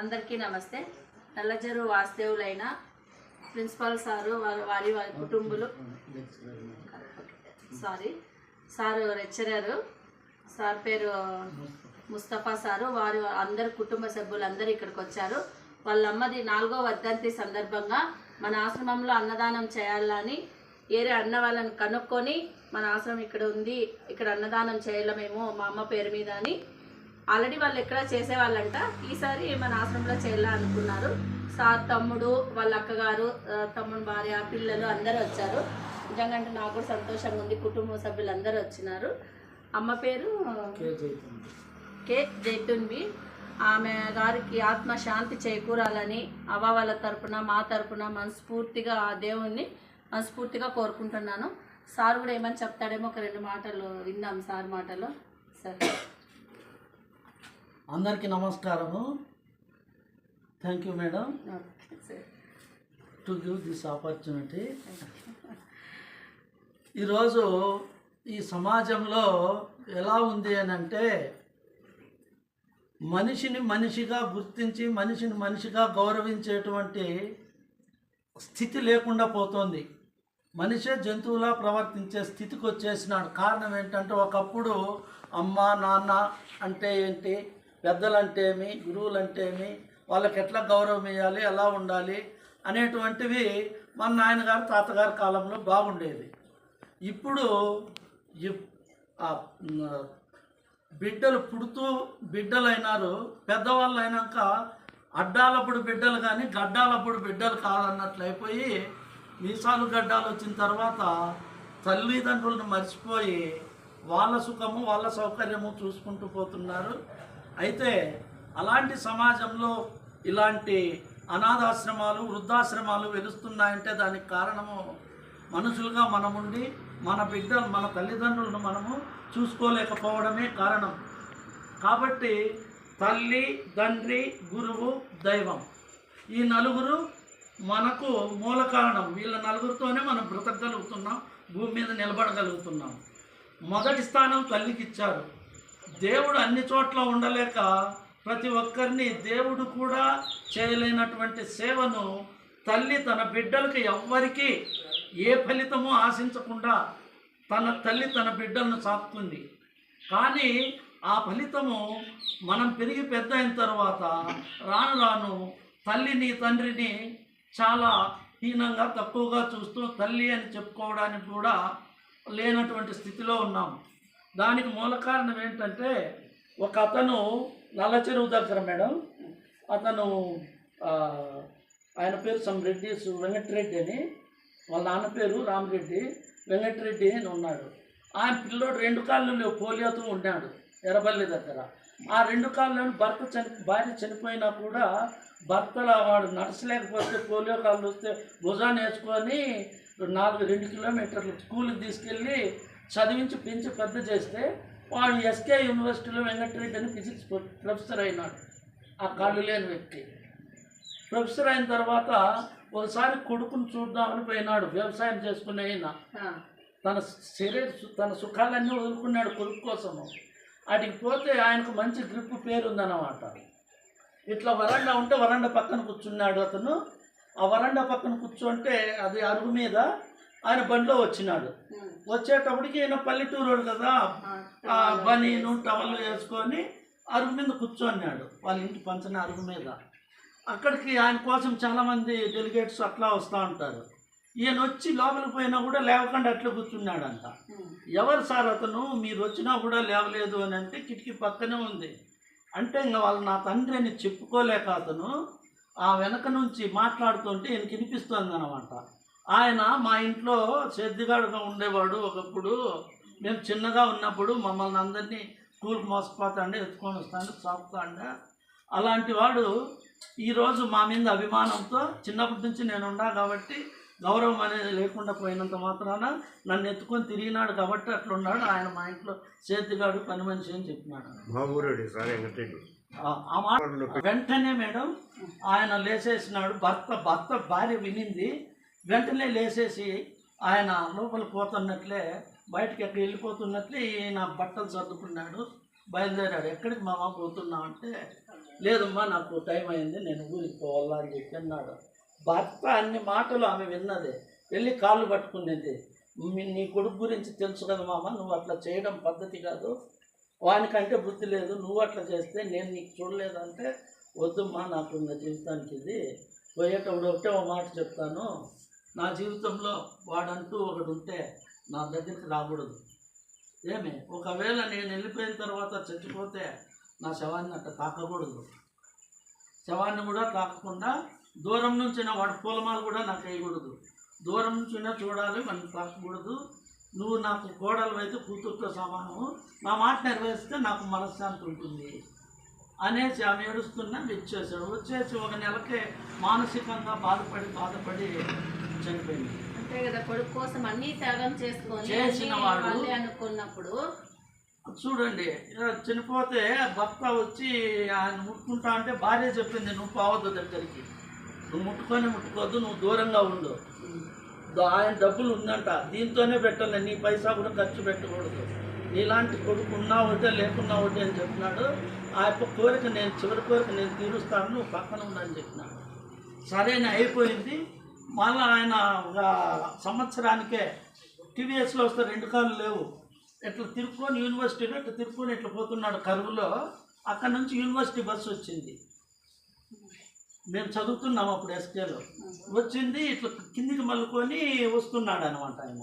అందరికీ నమస్తే. Nallajerla వాస్తవులైన principal sir వారి వారి వారి కుటుంబులు. సారీ సారు లెక్చరరు సార్ పేరు ముస్తఫా సారు. వారు అందరు కుటుంబ సభ్యులు అందరూ ఇక్కడికి వచ్చారు. వాళ్ళ అమ్మది నాలుగో వర్ధంతి సందర్భంగా మన ఆశ్రమంలో అన్నదానం చేయాలని ఏరే అన్న వాళ్ళని కనుక్కొని మన ఆశ్రమం ఇక్కడ ఉంది. ఇక్కడ అన్నదానం చేయలేమేమో మా అమ్మ పేరు మీద అని ఆల్రెడీ వాళ్ళు ఎక్కడ చేసేవాళ్ళంట ఈసారి మన ఆశ్రమంలో చేయాలా అనుకున్నారు. సార్ తమ్ముడు వాళ్ళ అక్కగారు తమ్ముడు భార్య పిల్లలు అందరూ వచ్చారు. నిజంగా అంటే నాకు కూడా సంతోషంగా ఉంది. కుటుంబ సభ్యులు అందరూ వచ్చినారు. అమ్మ పేరు? కే జైతున్బి ఆమె గారికి ఆత్మ శాంతి చేకూరాలని అవ్వ వాళ్ళ తరపున మా తరపున మనస్ఫూర్తిగా ఆ దేవుణ్ణి మనస్ఫూర్తిగా కోరుకుంటున్నాను. సార్ కూడా ఏమని చెప్తాడేమో ఒక రెండు మాటలు విందాం సార్ మాటలు. సరే. అందరికీ నమస్కారము. Thank you madam to give this opportunity ఈరోజు ఈ సమాజంలో ఎలా ఉంది అని అంటే మనిషిని మనిషిగా గుర్తించి మనిషిని మనిషిగా గౌరవించేటువంటి స్థితి లేకుండా పోతోంది. మనిషే జంతువులా ప్రవర్తించే స్థితికి వచ్చేసినాడు. కారణం ఏంటంటే ఒకప్పుడు అమ్మ నాన్న అంటే ఏంటి? పెద్దలంటేమి ఏమి గురువులంటే ఏమి వాళ్ళకి ఎట్లా గౌరవం ఇవ్వాలి ఎలా ఉండాలి అనేటువంటివి మన నాయనగారు తాతగారి కాలంలో బాగుండేది. ఇప్పుడు బిడ్డలు పుడుతూ బిడ్డలైనారు పెద్దవాళ్ళు అయినాక అడ్డాలప్పుడు బిడ్డలు కానీ గడ్డాలప్పుడు బిడ్డలు కాదన్నట్లు అయిపోయి మీసాలు గడ్డాలు వచ్చిన తర్వాత తల్లిదండ్రులను మర్చిపోయి వాళ్ళ సుఖము వాళ్ళ సౌకర్యము చూసుకుంటూ పోతున్నారు. అయితే అలాంటి సమాజంలో ఇలాంటి అనాథాశ్రమాలు వృద్ధాశ్రమాలు వెలుస్తున్నాయంటే దానికి కారణము మనుషులుగా మనముండి మన బిడ్డలు మన తల్లిదండ్రులను మనము చూసుకోలేకపోవడమే కారణం. కాబట్టి తల్లి తండ్రి గురువు దైవం ఈ నలుగురు మనకు మూల కారణం. వీళ్ళ నలుగురితోనే మనం బ్రతకగలుగుతున్నాం భూమి మీద నిలబడగలుగుతున్నాం. మొదటి స్థానం తల్లికి ఇచ్చారు దేవుడు అన్ని చోట్ల ఉండలేక ప్రతి ఒక్కరిని దేవుడు కూడా చేయలేనటువంటి సేవను తల్లి తన బిడ్డలకు ఎవ్వరికీ ఏ ఫలితము ఆశించకుండా తన తల్లి తన బిడ్డలను సాకుతుంది కానీ ఆ ఫలితము మనం పెరిగి పెద్ద అయిన తర్వాత రాను రాను తల్లిని తండ్రిని చాలా హీనంగా తక్కువగా చూస్తూ తల్లి అని చెప్పుకోవడానికి కూడా లేనటువంటి స్థితిలో ఉన్నాం. దానికి మూల కారణం ఏంటంటే ఒక అతను నల్ల చెరువు దగ్గర మేడం. అతను ఆయన పేరు సమ్ రెడ్డి సు- వెంకటరెడ్డి అని. వాళ్ళ నాన్న పేరు రామరెడ్డి వెంకటరెడ్డి అని ఉన్నాడు. ఆయన పిల్లోడు రెండు కాళ్ళు లేవు పోలియోతో ఉన్నాడు ఎర్రబల్లి దగ్గర. ఆ రెండు కాళ్ళను భర్త చని భార్య చనిపోయినా కూడా భర్తల వాడు నడచలేకపోతే పోలియో కాళ్ళు వస్తే భుజాన్ని వేసుకొని నాలుగు రెండు కిలోమీటర్లు స్కూల్కి తీసుకెళ్ళి చదివించి పెంచి పెద్ద చేస్తే వాడు ఎస్కే యూనివర్సిటీలో వెంకటరెడ్డి అని ఫిజిక్స్ ప్రొఫెసర్ అయినాడు. ఆ కాళ్ళు లేని వ్యక్తి. ప్రొఫెసర్ అయిన తర్వాత ఒకసారి కొడుకుని చూద్దామని పోయినాడు వ్యవసాయం చేసుకునే ఆయన. తన శరీర తన సుఖాలన్నీ వదులుకున్నాడు కొడుకు కోసము. వాటికి పోతే ఆయనకు మంచి గ్రిప్ పేరు ఉందన్నమాట ఇట్లా వరండా ఉంటే వరండా పక్కన కూర్చున్నాడు అతను. ఆ వరండా పక్కన కూర్చుంటే అది అరుగు మీద ఆయన బండిలో వచ్చినాడు. వచ్చేటప్పటికి ఈయన పల్లెటూరోడు కదా. ఆ, బనీను టవల్ వేసుకొని అరుగు మీద కూర్చోన్నాడు వాళ్ళ ఇంటి పంచన అరుగు మీద. అక్కడికి ఆయన కోసం చాలామంది డెలిగేట్స్ అట్లా వస్తూ ఉంటారు. ఈయన వచ్చి లోపలికి పోయినా కూడా లేవకుండా అట్లా కూర్చున్నాడంట. ఎవరు సార్ అతను? మీరు వచ్చినా కూడా లేవలేదు అని అంటే కిటికీ పక్కనే ఉంది. అంటే ఇంకా వాళ్ళు నా తండ్రి అని చెప్పుకోలేక అతను ఆ వెనక నుంచి మాట్లాడుతుంటే ఈయనకి వినిపిస్తుంది అనమాట ఆయన మా ఇంట్లో సేద్దిగాడుగా ఉండేవాడు ఒకప్పుడు. మేము చిన్నగా ఉన్నప్పుడు మమ్మల్ని అందరినీ స్కూల్కి మోసపోతాండే ఎత్తుకొని వస్తాండే సాగుతాండే అలాంటి వాడు ఈరోజు మా మీద అభిమానంతో చిన్నప్పటి నుంచి నేను ఉన్నా కాబట్టి గౌరవం అనేది లేకుండా పోయినంత మాత్రాన నన్ను ఎత్తుకొని తిరిగినాడు కాబట్టి అట్లున్నాడు. ఆయన మా ఇంట్లో సేతిగాడు పని మనిషి అని చెప్పినాడు. వెంటనే మేడం ఆయన లేసేసినాడు. భర్త భర్త భార్య వినింది. వెంటనే లేసేసి ఆయన లోపల పోతున్నట్లే బయటకి ఎక్కడ వెళ్ళిపోతున్నట్లే ఈయన బట్టలు సర్దుకున్నాడు బయలుదేరాడు. ఎక్కడికి మామ పోతున్నావు అంటే లేదమ్మా నాకు టైం అయింది నేను ఊరికి పోవాలా అని చెప్పి అన్నాడు. భర్త అన్ని మాటలు ఆమె విన్నది. వెళ్ళి కాళ్ళు పట్టుకునేది "మీ- నీ కొడుకు గురించి తెలుసు కదా మామ నువ్వు అట్లా చేయడం పద్ధతి కాదు. వానికంటే బుద్ధి లేదు. నువ్వు అట్లా చేస్తే నేను నీకు చూడలేదంటే వద్దమ్మా నాకు నా జీవితానికి ఇది. పోయేటప్పుడు ఒకటే ఒక మాట చెప్తాను. నా జీవితంలో వాడంటూ ఒకడు ఉంటే నా దగ్గరికి రాకూడదు. ఏమి? ఒకవేళ నేను వెళ్ళిపోయిన తర్వాత చచ్చిపోతే నా శవాన్ని అట్ట తాకకూడదు. శవాన్ని కూడా తాకకుండా దూరం నుంచి నా వాడి పూలమాలు కూడా నాకు వేయకూడదు. దూరం నుంచినా చూడాలి మనం తాకకూడదు. నువ్వు నాకు కోడలు అయితే కూతురుతో సమానము. నా మాట నెరవేరిస్తే నాకు మనశ్శాంతి ఉంటుంది. అనేసి ఆమె ఏడుస్తున్నా వచ్చేసాడు వచ్చేసి ఒక నెలకే మానసికంగా బాధపడి బాధపడి చనిపోయింది. అంతే కదా కొడుకు కోసం అన్ని త్యాగం చేసుకొని చేసిన వాళ్ళే అనుకున్నప్పుడు. చూడండి చనిపోతే భర్త వచ్చి ఆయన ముట్టుకుంటా అంటే భార్య చెప్పింది నువ్వు పోవద్దు దగ్గరికి. నువ్వు ముట్టుకొని ముట్టుకోవద్దు నువ్వు దూరంగా ఉండు. ఆయన డబ్బులు ఉందంట. దీంతోనే పెట్టాలి నీ పైసా కూడా ఖర్చు పెట్టకూడదు. నీలాంటి కొడుకు ఉన్నా ఒకటే లేకున్నా వద్దే అని చెప్పినాడు. ఆ యొక్క కోరిక నేను చివరి కోరిక నేను తీరుస్తాను నువ్వు పక్కన ఉండని చెప్పినాడు. సరైన అయిపోయింది. మళ్ళీ ఆయన ఒక సంవత్సరానికే టీవీఎస్లో వస్తే రెండు కాళ్ళు లేవు. ఇట్లా తిరుక్కొని యూనివర్సిటీలో ఇట్లా తిరుక్కొని ఇట్లా పోతున్నాడు కరువులో. అక్కడ నుంచి యూనివర్సిటీ బస్సు వచ్చింది. మేము చదువుతున్నాం అప్పుడు ఎస్కేలో వచ్చింది ఇట్లా కిందికి మల్లుకొని వస్తున్నాడు అనమాట ఆయన.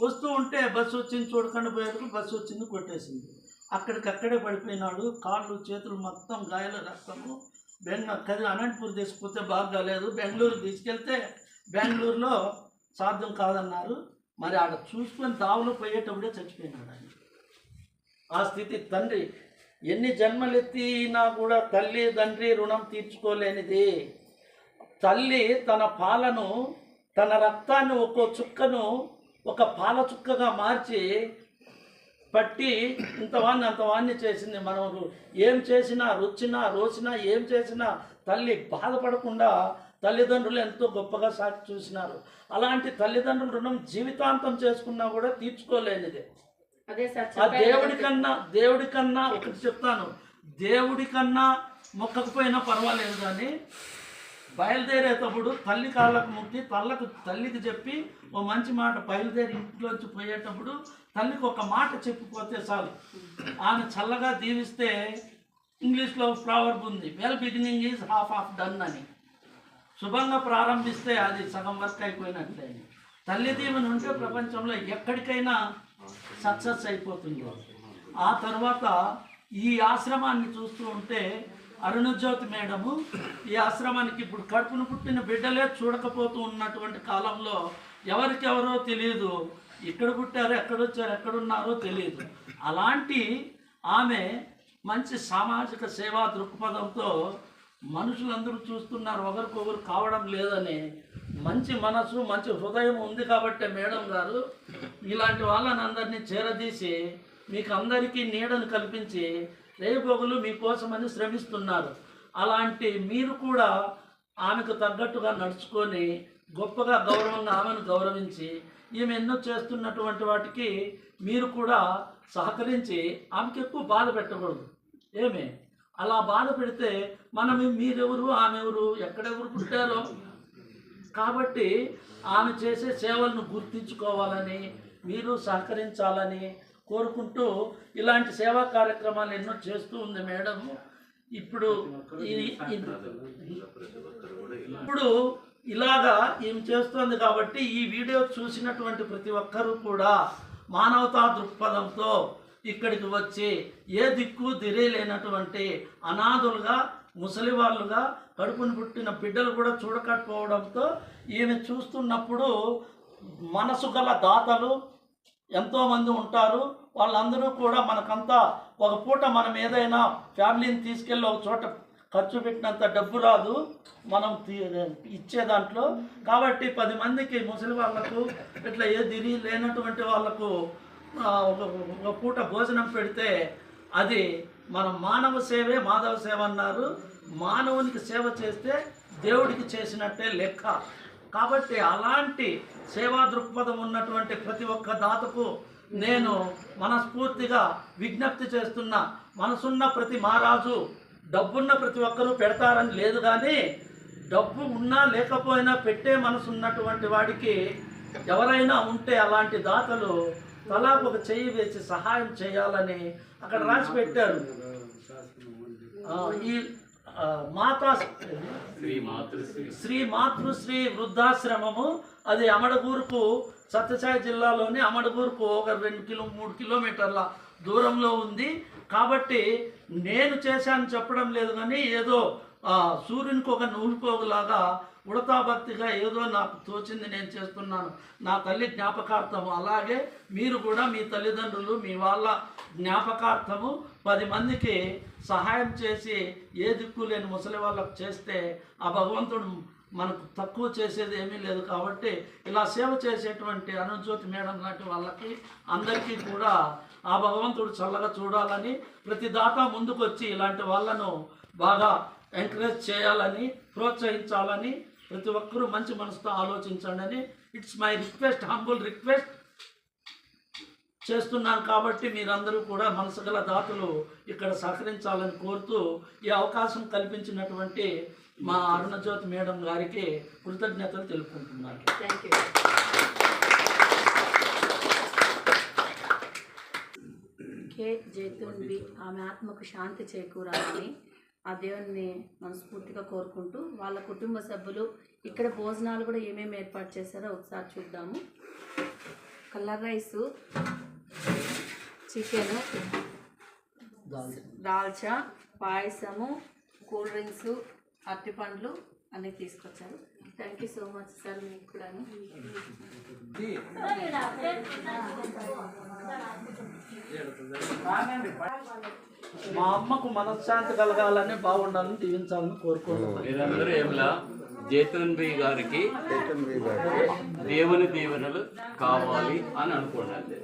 వస్తూ ఉంటే బస్సు వచ్చింది చూడకుండా పోయేందుకు బస్సు వచ్చింది కొట్టేసింది. అక్కడికక్కడే పడిపోయినాడు. కాళ్ళు చేతులు మొత్తం గాయాల రక్తము. బెంగ కది అనంతపూర్ తీసుకుపోతే బాగాలేదు బెంగళూరు తీసుకెళ్తే బెంగళూరులో సాధ్యం కాదన్నారు. మరి ఆడ చూసుకొని దావులు పోయేటప్పుడే చచ్చిపోయినాడు ఆయన. ఆ స్థితి తండ్రి. ఎన్ని జన్మలెత్తినా కూడా తల్లి తండ్రి రుణం తీర్చుకోలేనిది. తల్లి తన పాలను తన రక్తాన్ని ఒక్కో చుక్కను ఒక పాల చుక్కగా మార్చి పట్టి ఇంతవాన్ని అంతవాన్ని చేసింది మనం రు- ఏం చేసినా రుచినా రోసినా ఏం చేసినా తల్లి బాధపడకుండా తల్లిదండ్రులు ఎంతో గొప్పగా సాకి చూసినారు. అలాంటి తల్లిదండ్రుల రుణం జీవితాంతం చేసుకున్నా కూడా తీర్చుకోలేనిదే. ఆ దేవుడి. కన్నా దేవుడి కన్నా ఒకటి చెప్తాను. దేవుడి కన్నా మొక్కకపోయినా పర్వాలేదు కానీ బయలుదేరేటప్పుడు తల్లి కాళ్ళకు ముక్కి తల్లకు తల్లికి చెప్పి ఓ మంచి మాట బయలుదేరి ఇంట్లోంచి పోయేటప్పుడు తల్లికి ఒక మాట చెప్పిపోతే చాలు. ఆమె చల్లగా దీవిస్తే ఇంగ్లీష్లో ప్రావర్బ్ ఉంది. Well beginning is half of done అని. శుభంగా ప్రారంభిస్తే అది సగం వర్క్ అయిపోయినట్లే తల్లి దీవెన ఉంటే ప్రపంచంలో ఎక్కడికైనా సక్సెస్ అయిపోతుంది. ఆ తర్వాత ఈ ఆశ్రమాన్ని చూస్తూ ఉంటే అరుణజ్యోతి మేడము ఈ ఆశ్రమానికి ఇప్పుడు కడుపును పుట్టిన బిడ్డలే చూడకపోతూ ఉన్నటువంటి కాలంలో ఎవరికెవరో తెలియదు ఇక్కడ పుట్టారో ఎక్కడొచ్చారో ఎక్కడున్నారో తెలియదు అలాంటి ఆమె మంచి సామాజిక సేవా దృక్పథంతో మనుషులందరూ చూస్తున్నారు. ఒకరికొకరు కావడం లేదని మంచి మనసు మంచి హృదయం ఉంది కాబట్టి మేడం గారు ఇలాంటి వాళ్ళని అందరినీ చేరదీసి మీకు అందరికీ నీడను కల్పించి రేపొగలు మీకోసమని శ్రమిస్తున్నారు. అలాంటి మీరు కూడా ఆమెకు తగ్గట్టుగా నడుచుకొని గొప్పగా గౌరవంగా ఆమెను గౌరవించి ఈమె ఎన్నో చేస్తున్నటువంటి వాటికి మీరు కూడా సహకరించి ఆమెకి ఎక్కువ బాధ పెట్టకూడదు. ఏమి? అలా బాధ పెడితే మనం మీరెవరు ఆమె ఎవరు ఎక్కడెవరు పుట్టారో? కాబట్టి ఆమె చేసే సేవలను గుర్తించుకోవాలని మీరు సహకరించాలని కోరుకుంటూ ఇలాంటి సేవా కార్యక్రమాలు ఎన్నో చేస్తూ ఉంది మేడం. ఇప్పుడు ఇప్పుడు ఇలాగా ఏం చేస్తోంది కాబట్టి ఈ వీడియో చూసినటువంటి ప్రతి ఒక్కరూ కూడా మానవతా దృక్పథంతో ఇక్కడికి వచ్చి ఏ దిక్కు దిరేలేనటువంటి అనాథులుగా ముసలి వాళ్ళుగా కడుపును పుట్టిన బిడ్డలు కూడా చూడకపోవడంతో ఈమె చూస్తున్నప్పుడు మనసు గల దాతలు ఎంతోమంది ఉంటారు. వాళ్ళందరూ కూడా మనకంతా ఒక పూట మనం ఏదైనా ఫ్యామిలీని తీసుకెళ్ళి ఒక చోట ఖర్చు పెట్టినంత డబ్బు రాదు. మనం తీ- ఇచ్చే దాంట్లో. కాబట్టి పది మందికి ముసలి వాళ్ళకు ఇట్లా ఏ దిరి లేనటువంటి వాళ్ళకు ఒక ఒక పూట భోజనం పెడితే అది మన మానవ సేవే మాధవ సేవ అన్నారు. మానవునికి సేవ చేస్తే దేవుడికి చేసినట్టే లెక్క. కాబట్టి అలాంటి సేవా దృక్పథం ఉన్నటువంటి ప్రతి ఒక్క దాతకు నేను మనస్ఫూర్తిగా విజ్ఞప్తి చేస్తున్న మనసున్న ప్రతి మహారాజు డబ్బున్న ప్రతి ఒక్కరూ పెడతారని లేదు కానీ డబ్బు ఉన్నా లేకపోయినా పెట్టే మనసు ఉన్నటువంటి వాడికి ఎవరైనా ఉంటే అలాంటి దాతలు తలా ఒక చెయ్యి వేసి సహాయం చేయాలని అక్కడ రాసి పెట్టారు. ఈ మాతా శ్రీ మాతృశ్రీ వృద్ధాశ్రమము. అది అమడగూరుకు సత్యసాయి జిల్లాలోని అమడగూరుకు ఒక రెండు కిలో మూడు కిలోమీటర్ల దూరంలో ఉంది. కాబట్టి నేను చేశాను చెప్పడం లేదు కానీ ఏదో సూర్యునికి ఒక నూలుపోగులాగా ఉడతాభక్తిగా ఏదో నాకు తోచింది నేను చేస్తున్నాను. నా తల్లి జ్ఞాపకార్థము. అలాగే మీరు కూడా మీ తల్లిదండ్రులు మీ వాళ్ళ జ్ఞాపకార్థము పది మందికి సహాయం చేసి ఏ దిక్కు లేని ముసలి వాళ్ళకు చేస్తే ఆ భగవంతుడు మనకు తక్కువ చేసేది ఏమీ లేదు కాబట్టి ఇలా సేవ చేసేటువంటి అనుజ్యోతి మేడం లాంటి వాళ్ళకి అందరికీ కూడా ఆ భగవంతుడు చల్లగా చూడాలని ప్రతి దాత ముందుకొచ్చి ఇలాంటి వాళ్ళను బాగా ఎంకరేజ్ చేయాలని ప్రోత్సహించాలని ప్రతి ఒక్కరూ మంచి మనసుతో ఆలోచించండి అని. It's my request humble request చేస్తున్నాను కాబట్టి మీరందరూ కూడా మనసు గల దాతలు ఇక్కడ సహకరించాలని కోరుతూ ఈ అవకాశం కల్పించినటువంటి మా అరుణజ్యోతి మేడం గారికి కృతజ్ఞతలు తెలుపుకుంటున్నాను. Thank you K Jaitun Bi ఆమె ఆత్మకు శాంతి చేకూరాలని ఆ దేవుని మనస్ఫూర్తిగా కోరుకుంటూ వాళ్ళ కుటుంబ సభ్యులు ఇక్కడ భోజనాలు కూడా ఏమేమి ఏర్పాటు చేశారో ఒకసారి చూద్దాము. కలర్ రైసు చికెను దాల్చా పాయసము కూల్ డ్రింక్స్ అరటిపండ్లు అన్నీ తీసుకొచ్చారు. Thank you so much sir మీకు కూడాను. మా అమ్మకు మనశ్శాంతి కలగాలని బాగుండాలని దీవించాలని కోరుకుంటున్నాను మీరందరూ ఏమిలా జేతన్ బి గారికి దేవుని దీవెనలు కావాలి అని అనుకోండి అంతే.